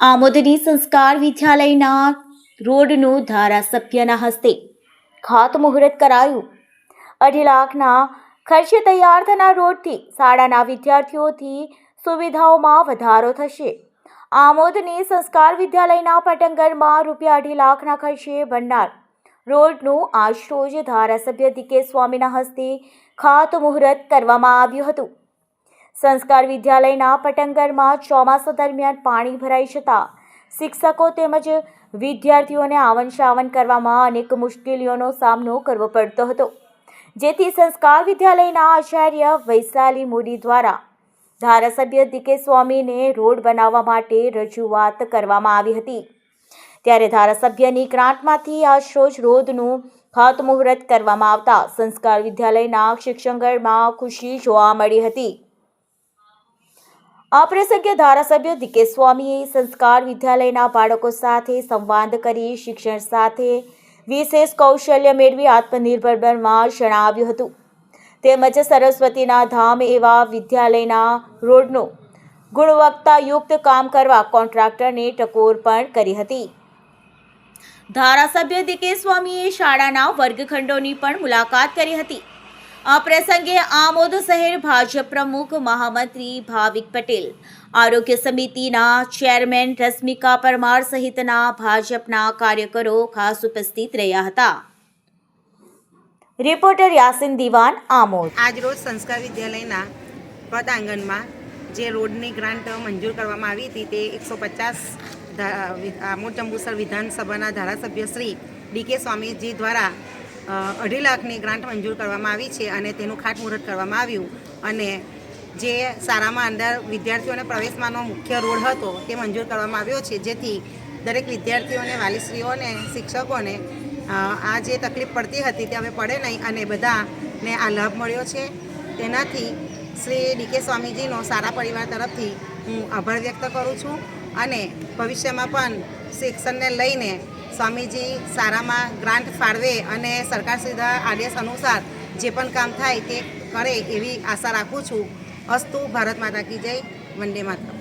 આમોદની સંસ્કાર વિદ્યાલયના રોડનું ધારાસભ્યના હસ્તે ખાતમુહૂર્ત કરાયું. અઢી લાખના ખર્ચે તૈયાર થનાર રોડથી શાળાના વિદ્યાર્થીઓથી સુવિધાઓમાં વધારો થશે. આમોદની સંસ્કાર વિદ્યાલયના પટંગરમાં રૂપિયા અઢી લાખના ખર્ચે બનનાર રોડનું આજરોજ ધારાસભ્ય ડીકે સ્વામીના હસ્તે ખાતમુહૂર્ત કરવામાં આવ્યું હતું. સંસ્કાર વિદ્યાલયના પટંગરમાં ચોમાસા દરમિયાન પાણી ભરાઈ જતા શિક્ષકો તેમજ વિદ્યાર્થીઓને આવન શ્રાવન કરવામાં અનેક મુશ્કેલીઓનો સામનો કરવો પડતો હતો. જેથી સંસ્કાર વિદ્યાલયના આચાર્ય વૈશાલી મૂડી દ્વારા ધારાસભ્ય દિકે સ્વામીને રોડ બનાવવા માટે રજૂઆત કરવામાં આવી હતી. ત્યારે ધારાસભ્યની ગ્રાન્ટમાંથી આજરોજ રોડનું ખાતમુહૂર્ત કરવામાં આવતા સંસ્કાર વિદ્યાલયના શિક્ષણગઢમાં ખુશી જોવા મળી હતી. આ પ્રસંગે ધારાસભ્ય ડીકે સ્વામીએ સંસ્કાર વિદ્યાલયના બાળકો સાથે સંવાદ કરી શિક્ષણ સાથે વિશેષ કૌશલ્ય મેળવી આત્મનિર્ભર બનવા જણાવ્યું હતું. તેમજ સરસ્વતીના ધામ એવા વિદ્યાલયના રોડનું ગુણવત્તાયુક્ત કામ કરવા કોન્ટ્રાક્ટરને ટકોર પણ કરી હતી. ધારાસભ્ય ડીકે સ્વામીએ શાળાના વર્ગખંડોની પણ મુલાકાત કરી હતી. આ પ્રસંગે આમોદ શહેર ભાજપ પ્રમુખ મહામંત્રી ભાવિક પટેલ, આરોગ્ય સમિતિના ચેરમેન રશ્મિકા પરમાર સહિતના ભાજપના કાર્યકરો ખાસ ઉપસ્થિત રહ્યા હતા. રિપોર્ટર યાસીન દિવાન, આમોદ. આજરોજ સંસ્કાર વિદ્યાલયના પદાંગણમાં જે રોડની ગ્રાન્ટ મંજૂર કરવામાં આવી હતી તે એકસો પચાસ આમોદ જંબુસર વિધાનસભાના ધારાસભ્ય શ્રી ડીકે સ્વામીજી દ્વારા અઢી લાખની ગ્રાન્ટ મંજૂર કરવામાં આવી છે અને તેનું ખાતમુહૂર્ત કરવામાં આવ્યું. અને જે શાળામાં અંદર વિદ્યાર્થીઓને પ્રવેશમાંનો મુખ્ય રોડ હતો તે મંજૂર કરવામાં આવ્યો છે. જેથી દરેક વિદ્યાર્થીઓને, વાલીશ્રીઓને, શિક્ષકોને આ જે તકલીફ પડતી હતી તે હવે પડે નહીં અને બધાને આ લાભ મળ્યો છે. તેનાથી શ્રી ડીકે સ્વામીજીનો સારા પરિવાર તરફથી હું આભાર વ્યક્ત કરું છું અને ભવિષ્યમાં પણ શિક્ષણને લઈને સ્વામીજી સારામાં ગ્રાન્ટ ફાળવે અને સરકાર સીધા આદેશ અનુસાર જે પણ કામ થાય તે કરે એવી આશા રાખું છું. અસ્તુ ભારત માતા કી જય. વંદે માતરમ.